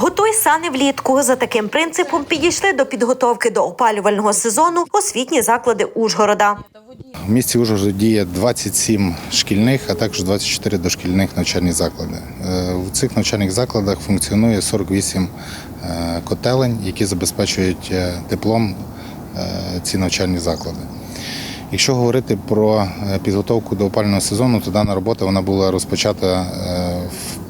Готуй сани влітку. За таким принципом підійшли до підготовки до опалювального сезону освітні заклади Ужгорода. В місті Ужгороді діє 27 шкільних, а також 24 дошкільних навчальних заклади. Е, В цих навчальних закладах функціонує 48 е, котелень, які забезпечують е, теплом е, ці навчальні заклади. Якщо говорити про е, підготовку до опалювального сезону, то дана робота вона була розпочата е,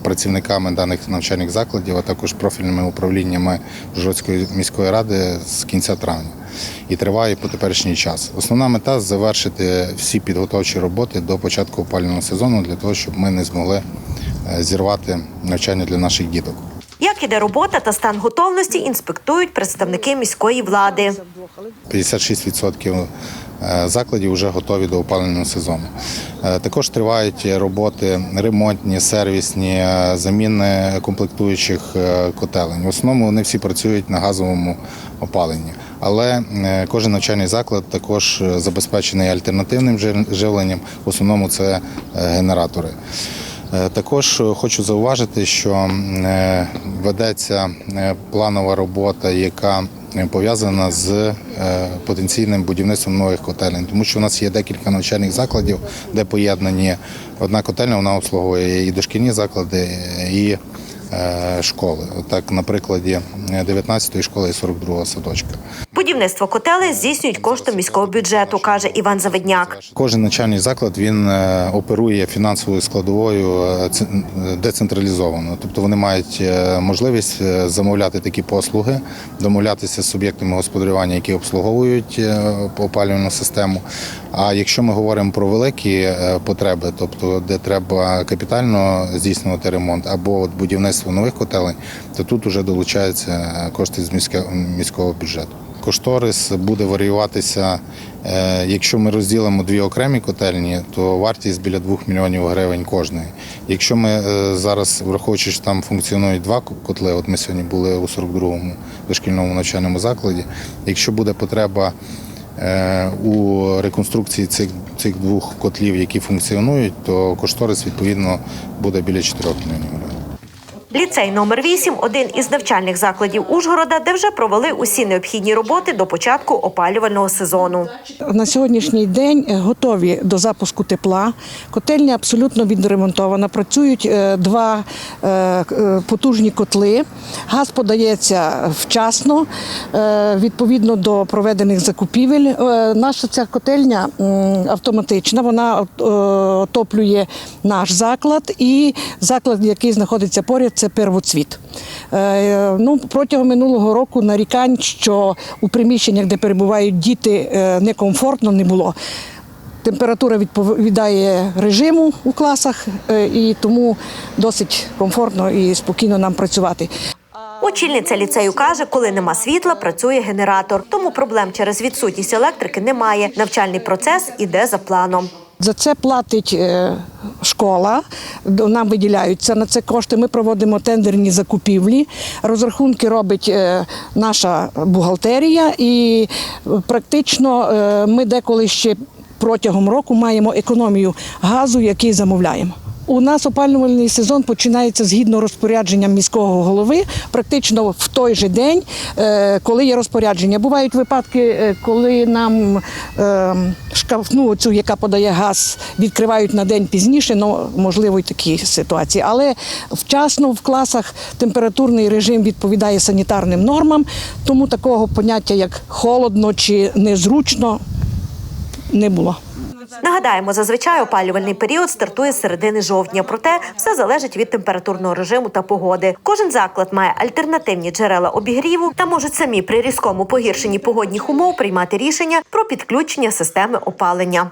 працівниками даних навчальних закладів, а також профільними управліннями Жородської міської ради з кінця травня і триває по теперішній час. Основна мета завершити всі підготовчі роботи до початку опалювального сезону для того, щоб ми не змогли е, зірвати навчання для наших діток. Як іде робота та стан готовності, інспектують представники міської влади. 56% е, закладів вже готові до опалювального сезону. Е, Також тривають роботи ремонтні, сервісні, е, заміни комплектуючих котелень. В основному вони всі працюють на газовому опаленні. Але кожен навчальний заклад також забезпечений альтернативним живленням. В основному це генератори. Е, Також е, хочу зауважити, що е, ведеться планова робота, яка пов'язана з потенційним будівництвом нових котелень, тому що у нас є декілька навчальних закладів, де поєднані одна котельня, вона обслуговує і дошкільні заклади, і школи. Так, на прикладі 19-ї школи і 42-го садочка. Будівництво котелей здійснюють коштом міського бюджету, каже Іван Заведняк. Кожен навчальний заклад він е, оперує фінансовою складовою е, децентралізовано. Тобто вони мають е, можливість замовляти такі послуги, домовлятися з суб'єктами господарювання, які обслуговують опалювальну систему. А якщо ми говоримо про великі потреби, тобто де треба капітально здійснювати ремонт або будівництво нових котелень, то тут вже долучаються кошти з міська- міського бюджету. Кошторис буде варіюватися. е, Якщо ми розділимо дві окремі котельні, то вартість біля 2 мільйонів гривень кожної. Якщо ми е, зараз, враховуючи, що там функціонують два котли, от ми сьогодні були у 42-му дошкільному навчальному закладі. Якщо буде потреба е, у реконструкції цих, цих двох котлів, які функціонують, то кошторис відповідно буде біля 4 мільйонів гривень. Ліцей номер 8 – один із навчальних закладів Ужгорода, де вже провели усі необхідні роботи до початку опалювального сезону. На сьогоднішній день е, готові до запуску тепла. Котельня абсолютно відремонтована. Працюють е, два е, потужні котли. Газ подається вчасно, відповідно до проведених закупівель. Наша ця котельня автоматична. Вона отоплює наш заклад і заклад, який знаходиться поряд, це первоцвіт. Е, Ну, протягом минулого року нарікань, що у приміщеннях, де перебувають діти, е, некомфортно не було. Температура відповідає режиму у класах, е, і тому досить комфортно і спокійно нам працювати. Очільниця ліцею каже, коли нема світла, працює генератор. Тому проблем через відсутність електрики немає. Навчальний процес іде за планом. За це платить школа, нам виділяються на це кошти. Ми проводимо тендерні закупівлі. Розрахунки робить е, наша бухгалтерія, і е, практично е, ми деколи ще протягом року маємо економію газу, який замовляємо. У нас опалювальний сезон починається згідно розпорядженням міського голови, практично в той же день, е, коли є розпорядження. Бувають випадки, е, коли нам е, шкафну цю, яка подає газ, відкривають на день пізніше. Ну можливо, і такі ситуації. Але вчасно в класах температурний режим відповідає санітарним нормам, тому такого поняття як холодно чи незручно не було. Нагадаємо, зазвичай опалювальний період стартує з середини жовтня. Проте все залежить від температурного режиму та погоди. Кожен заклад має альтернативні джерела обігріву та можуть самі при різкому погіршенні погодних умов приймати рішення про підключення системи опалення.